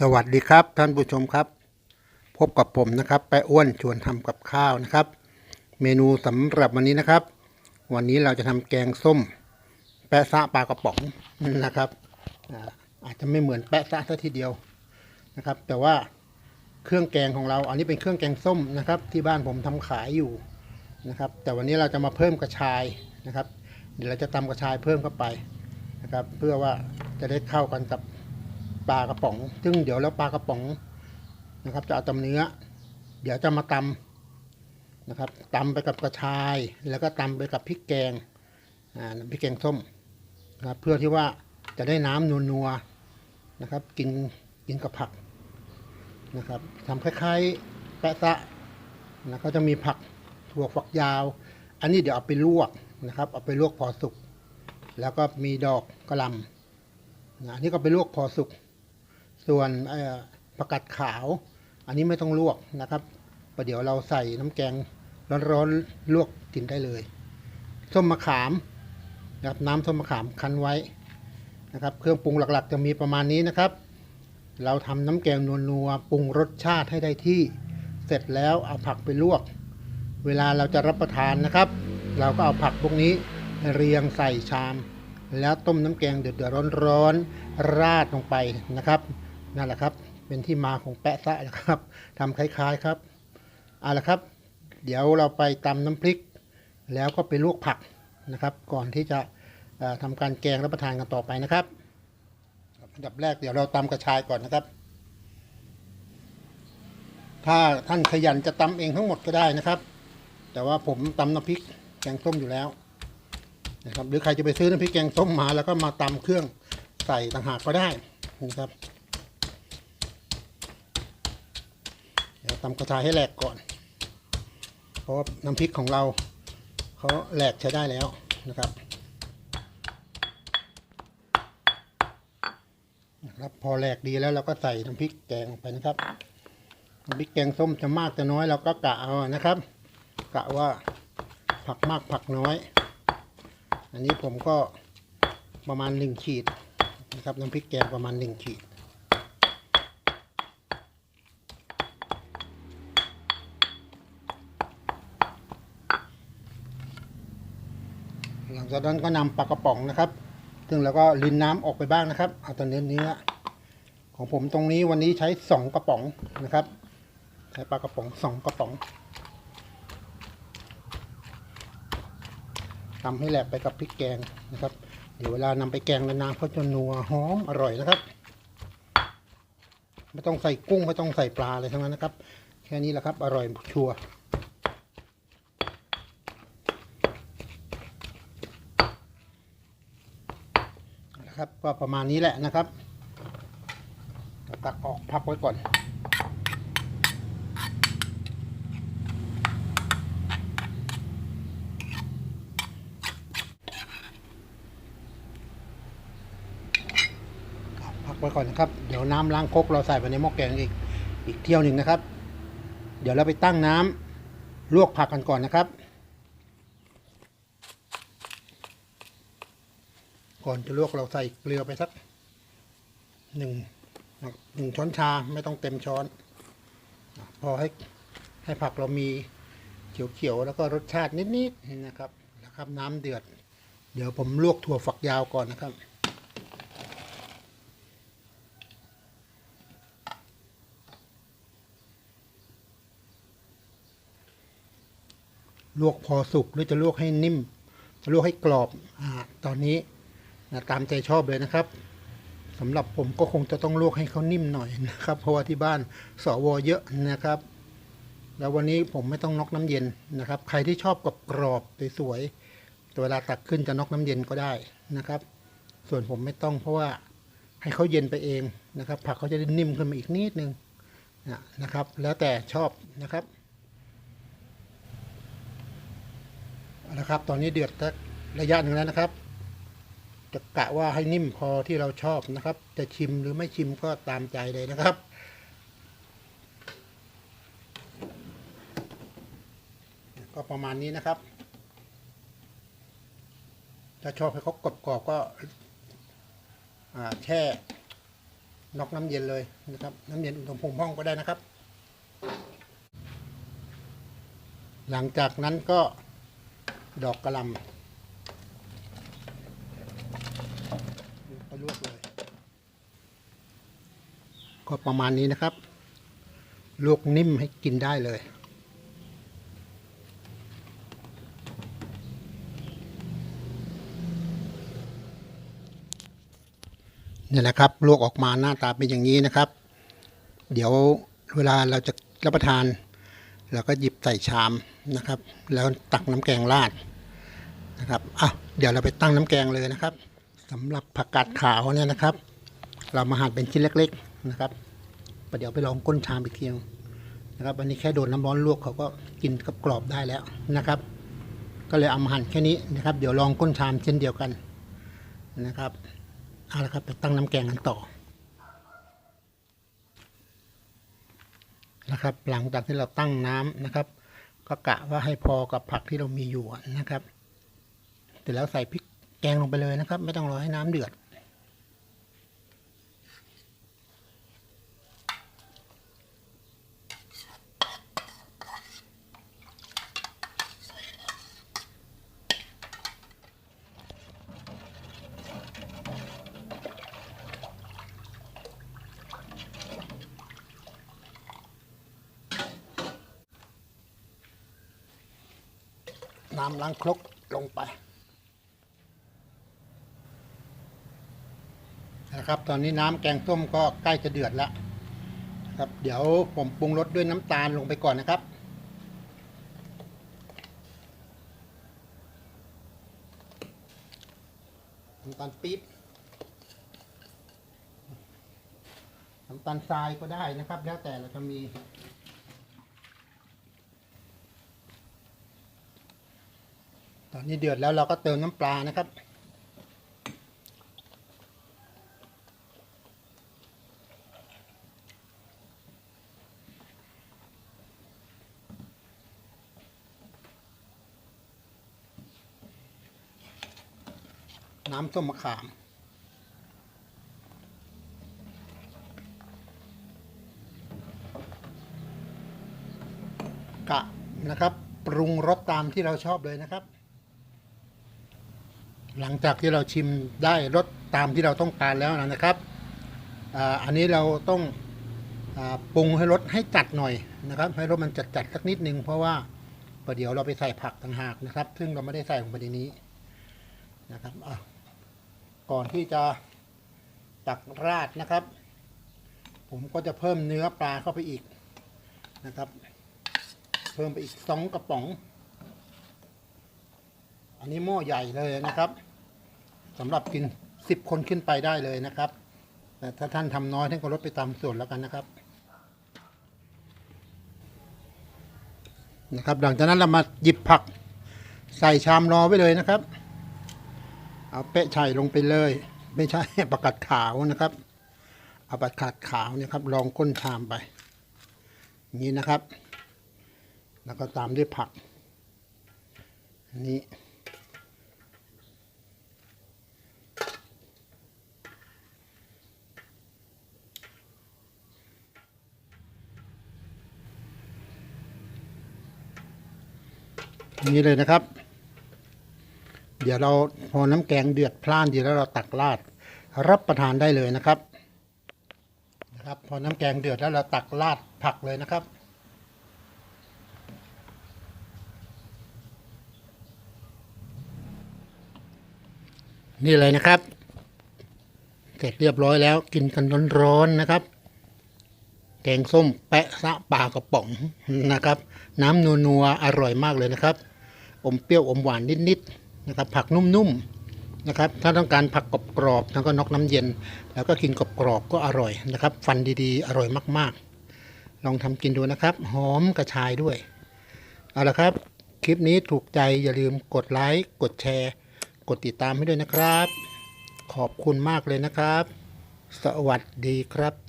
สวัสดีครับท่านผู้ชมครับ พบกับผมนะครับแปอ้วนชวนทำกับข้าวนะครับ เมนูสำหรับวันนี้นะครับ วันนี้เราจะทำแกงส้ม แปะซะปลากระป๋องนะครับอาจจะไม่เหมือนแปะซะซะทีเดียวนะครับ แต่ว่าเครื่องแกงของเรา อันนี้เป็นเครื่องแกงส้มนะครับ ที่บ้านผมทำขายอยู่นะครับ แต่วันนี้เราจะมาเพิ่มกระชายนะครับ เดี๋ยวเราจะตำกระชายเพิ่มเข้าไปนะครับ เพื่อว่าจะได้เข้ากันกับ ปลากระป๋อง ซึ่งเดี๋ยวแล้วปลากระป๋องนะครับ จะเอาตำเนื้อ เดี๋ยวจะมาตำนะครับตำไปกับกระชาย แล้วก็ตำไปกับพริกแกงอ่าพริกแกงส้มนะครับเพื่อที่ว่าจะได้น้ำนัวๆนะครับ กินกินกับผักนะครับทำคล้ายๆแปะซะนะก็จะมีผักถั่วฝักยาว อันนี้เดี๋ยวเอาไปลวกนะครับ เอาไปลวกพอสุก แล้วก็มีดอกกระลำนะอันนี้ก็ไปลวกพอสุก ส่วนผักกาดขาว อันนี้ไม่ต้องลวกนะครับประเดี๋ยวเราใส่น้ำแกงร้อนๆลวกกินได้เลย ส้มมะขามนะครับน้ำส้มมะขามคั้นไว้นะครับ เครื่องปรุงหลักๆ จะมีประมาณนี้นะครับ เราทำน้ำแกงนัวๆปรุงรสชาติให้ได้ที่ เสร็จแล้วเอาผักไปลวก เวลาเราจะรับประทานนะครับ เราก็เอาผักพวกนี้เรียงใส่ชาม แล้วต้มน้ำแกงเดือดๆร้อนๆราดลงไปนะครับ นั่นแหละครับ เป็นที่มาของแปะซะนะครับทำคล้ายๆครับเอาละครับ เดี๋ยวเราไปตำน้ำพริก แล้วก็ไปลวกผักนะครับ ก่อนที่จะเอ่อทำการแกงรับประทานกันต่อไปนะครับอันดับแรกเดี๋ยวเราตำกระชายก่อนนะครับ ถ้าท่านขยันจะตำเองทั้งหมดก็ได้นะครับ แต่ว่าผมตำน้ำพริกแกงส้มอยู่แล้วนะครับหรือใครจะไปซื้อน้ำพริกแกงส้มมาแล้วก็มาตำเครื่องใส่ต่างหากก็ได้นะครับเดี๋ยวตำกระชายให้แหลกก่อน เพราะน้ำพริกของเราเขาแหลกใช้ได้แล้วนะครับครับพอแหลกดีแล้วเราก็ใส่น้ำพริกแกงลงไปนะครับน้ำพริกแกงส้มจะมากจะน้อยเราก็กะเอานะครับ กะว่าผักมากผักน้อย อันนี้ผมก็ประมาณหนึ่งขีดนะครับน้ำพริกแกงประมาณหนึ่งขีด จากนั้นก็นำปลากระป๋องนะครับ ซึ่งเราก็ลินน้ำออกไปบ้างนะครับ เอาแต่เนื้อเนื้อของผมตรงนี้วันนี้ใช้สองกระป๋องนะครับ ใช้ปลากระป๋องสองกระป๋องทำให้แหลกไปกับพริกแกงนะครับ เดี๋ยวเวลานำไปแกงนานๆเขาจะนัวหอมอร่อยนะครับ ไม่ต้องใส่กุ้งไม่ต้องใส่ปลาเลยทั้งนั้นนะครับ แค่นี้แหละครับ อร่อยชัวร์ นะครับ ก็ประมาณนี้แหละนะครับตักออกพักไว้ก่อน พักไว้ก่อนนะครับ เดี๋ยวน้ำล้างคกเราใส่ไปในหม้อแกงอีกอีกเที่ยวหนึ่งนะครับ เดี๋ยวเราไปตั้งน้ำลวกผักกันก่อนนะครับ ก่อนจะลวกเราใส่เกลือไปสักหนึ่งหนึ่งช้อนชาไม่ต้องเต็มช้อน พอให้ให้ผักเรามีเขียวๆแล้วก็รสชาตินิดๆนะครับนะครับน้ำเดือด เดี๋ยวผมลวกถั่วฝักยาวก่อนนะครับลวกพอสุกหรือจะลวกให้นิ่ม จะลวกให้กรอบ อ่า ตอนนี้ นะตามใจชอบเลยนะครับสำหรับผมก็คงจะต้องลวกให้เขานิ่มหน่อยนะครับ เพราะว่าที่บ้านสวเยอะนะครับ แล้ววันนี้ผมไม่ต้องน็อกน้ำเย็นนะครับ ใครที่ชอบกับกรอบสวยๆแต่เวลาตักขึ้นจะน็อกน้ำเย็นก็ได้นะครับ ส่วนผมไม่ต้องเพราะว่าให้เขาเย็นไปเองนะครับ ผักเขาจะได้นิ่มขึ้นมาอีกนิดนึงนะนะครับ แล้วแต่ชอบนะครับเอาละครับ ตอนนี้เดือดระยะหนึ่งแล้วนะครับ จะกะว่าให้นิ่มพอที่เราชอบนะครับ จะชิมหรือไม่ชิมก็ตามใจเลยนะครับก็ประมาณนี้นะครับ ถ้าชอบให้เขากรอบๆก็แช่นอกน้ำเย็นเลยนะครับ น้ำเย็นอุณหภูมิห้องก็ได้นะครับ หลังจากนั้นก็ดอกกระลำไปล วกเลย ก็ประมาณนี้นะครับ ลวกนิ่มให้กินได้เลยนี่แหละครับลวกออกมาหน้าตาเป็นอย่างนี้นะครับ เดี๋ยวเวลาเราจะรับประทานเราก็หยิบใส่ชามนะครับ แล้วตักน้ำแกงราดนะครับอะเดี๋ยวเราไปตั้งน้ำแกงเลยนะครับ สำหรับผักกาดขาวเนี่ยนะครับ เรามาหั่นเป็นชิ้นเล็ก ๆนะครับประเดี๋ยวไปลองก้นชามอีกทีนึงนะครับอันนี้แค่โดนน้ำร้อนลวกเขาก็กินกับกรอบได้แล้วนะครับ ก็เลยเอามาหั่นแค่นี้นะครับ เดี๋ยวลองก้นชามเช่นเดียวกันนะครับเอาละครับไปตั้งน้ำแกงกันต่อนะครับ หลังจากที่เราตั้งน้ำนะครับ ก็กะว่าให้พอกับผักที่เรามีอยู่นะครับ เสร็จแล้วใส่พริก แกงลงไปเลยนะครับ ไม่ต้องรอให้น้ำเดือด น้ำล้างครกลงไป นะครับ ตอนนี้น้ำแกงส้มก็ใกล้จะเดือดแล้วครับ เดี๋ยวผมปรุงรสด้วยน้ำตาลลงไปก่อนนะครับ น้ำตาลปี๊บน้ำตาลทรายก็ได้นะครับ แล้วแต่เราจะมีตอนนี้เดือดแล้วเราก็เติมน้ำปลานะครับ น้ำส้มมะขาม กะนะครับ ปรุงรสตามที่เราชอบเลยนะครับ หลังจากที่เราชิมได้รสตามที่เราต้องการแล้วนะครับอาอันนี้เราต้องอปรุงให้รสให้จัดหน่อยนะครับ ให้รสมันจัดจัดสักนิดนึงเพราะว่าประเดี๋ยวเราไปใส่ผักต่างหากนะครับ ซึ่งเราไม่ได้ใส่ลงไปในนี้นะครับอะ ก่อนที่จะตักราดนะครับ ผมก็จะเพิ่มเนื้อปลาเข้าไปอีกนะครับ เพิ่มไปอีกสองกระป๋อง อันนี้หม้อใหญ่เลยนะครับสำหรับกินสิบคนขึ้นไปได้เลยนะครับ แต่ถ้าท่านทำน้อยท่านก็ลดไปตามส่วนแล้วกันนะครับนะครับหลังจากนั้นเรามาหยิบผักใส่ชามรอไว้เลยนะครับ เอาเป๊ะไช่ลงไปเลย ไม่ใช่ประกาศขาวนะครับ เอาประกาศขาวเนี่ยครับลองก้นชามไปนี้นะครับ แล้วก็ตามด้วยผักอันนี้นี้เลยนะครับ เดี๋ยวเราพอน้ำแกงเดือดพล่านดีแล้วเราตักราด รับประทานได้เลยนะครับนะครับ พอน้ำแกงเดือดแล้วเราตักราดผักเลยนะครับนี่เลยนะครับ เสร็จเรียบร้อยแล้วกินกันร้อนๆนะครับ แกงส้มแปะซะปลากระป๋องนะครับ น้ำนัวๆอร่อยมากเลยนะครับ อมเปรี้ยวอมหวานนิดๆ นะครับผักนุ่มๆนะครับถ้าต้องการผักกรอบๆแล้วก็นอกน้ำเย็น แล้วก็กินกรอบๆก็อร่อยนะครับ ฟันดีๆ อร่อยมากๆ ลองทำกินดูนะครับ หอมกระชายด้วยเอาละครับ คลิปนี้ถูกใจอย่าลืมกดไลค์กดแชร์ กดติดตามให้ด้วยนะครับ ขอบคุณมากเลยนะครับ สวัสดีครับ